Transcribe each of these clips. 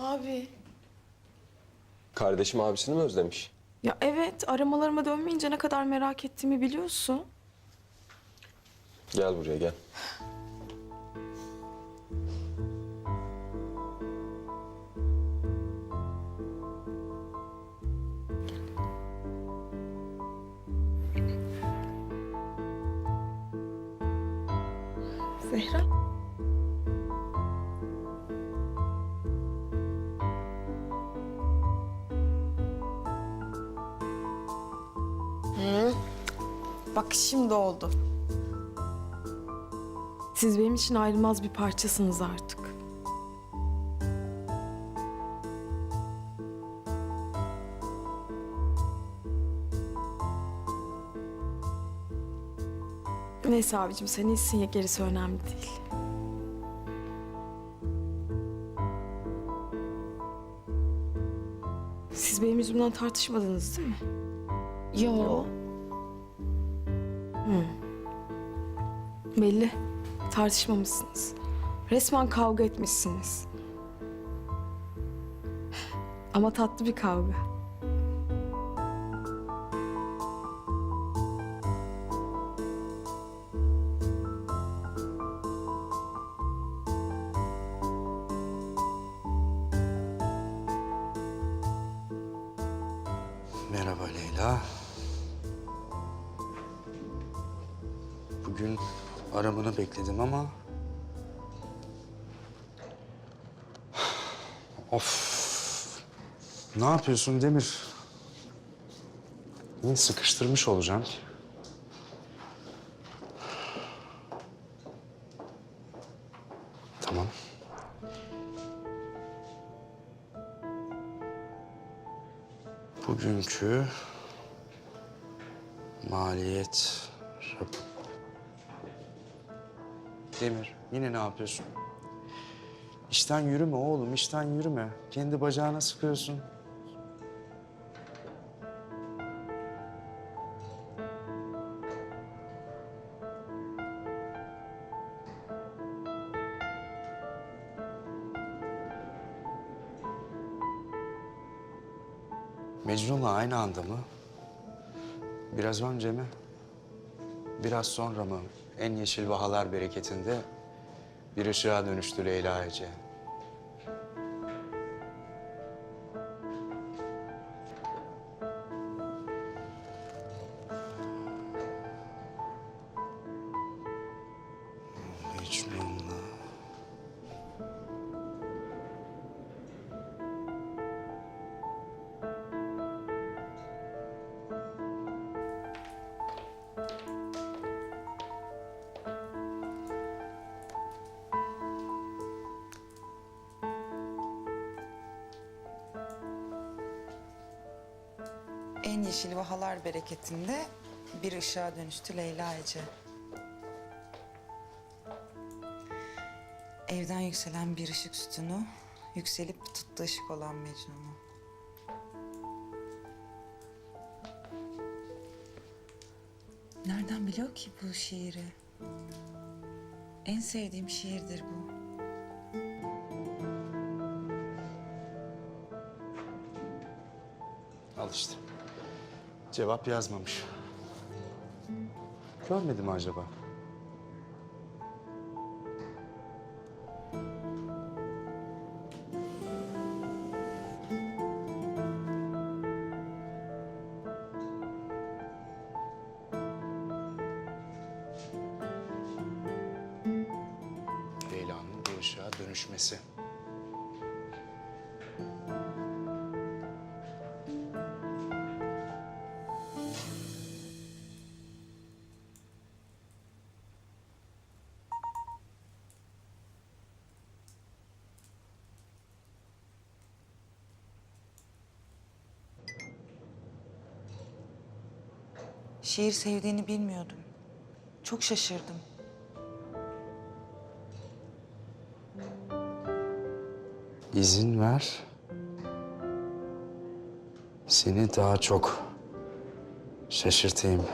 Abi. Kardeşim abisini mi özlemiş? Ya evet aramalarıma dönmeyince ne kadar merak ettiğimi biliyorsun. Gel buraya gel. Zehra. Hı. Bak şimdi oldu. Siz benim için ayrılmaz bir parçasınız artık. Neyse abicim sen iyisin ya gerisi önemli değil. Siz benim yüzümden tartışmadınız değil mi? Yo. Hı. Belli. Tartışmamışsınız. Resmen kavga etmişsiniz. Ama tatlı bir kavga. Merhaba Leyla. Bugün aramanı bekledim ama... Of. Ne yapıyorsun Demir? Niye sıkıştırmış olacağım? Tamam. Bugünkü maliyet rapor. Demir, yine ne yapıyorsun? İşten yürüme oğlum, işten yürüme. Kendi bacağına sıkıyorsun. Mecnun'la aynı anda mı? Biraz önce mi? Biraz sonra mı? En yeşil vahalar bereketinde bir ışığa dönüştü Leyla Ece. En yeşil vahalar bereketinde bir ışığa dönüştü Leyla Ece. Evden yükselen bir ışık sütunu, yükselip tuttu ışık olan Mecnun'u. Nereden biliyor ki bu şiiri? En sevdiğim şiirdir bu. Cevap yazmamış. Görmedi mi acaba? Leyla'nın bu ışığa dönüşmesi. Şiir sevdiğini bilmiyordum. Çok şaşırdım. İzin ver. Seni daha çok şaşırtayım.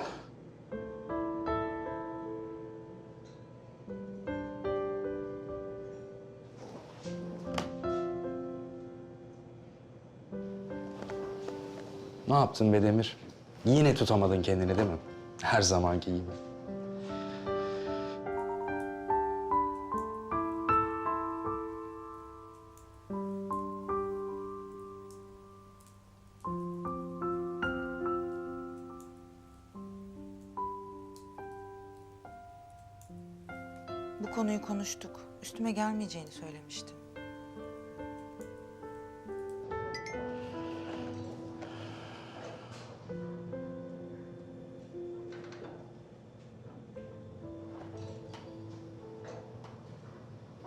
Ne yaptın be Demir? Yine tutamadın kendini değil mi? Her zamanki gibi. Bu konuyu konuştuk. Üstüme gelmeyeceğini söylemiştim.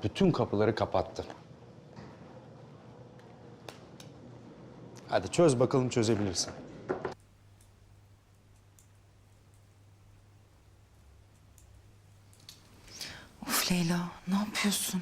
bütün kapıları kapattı. Hadi çöz bakalım çözebilirsin. Of Leyla, ne yapıyorsun?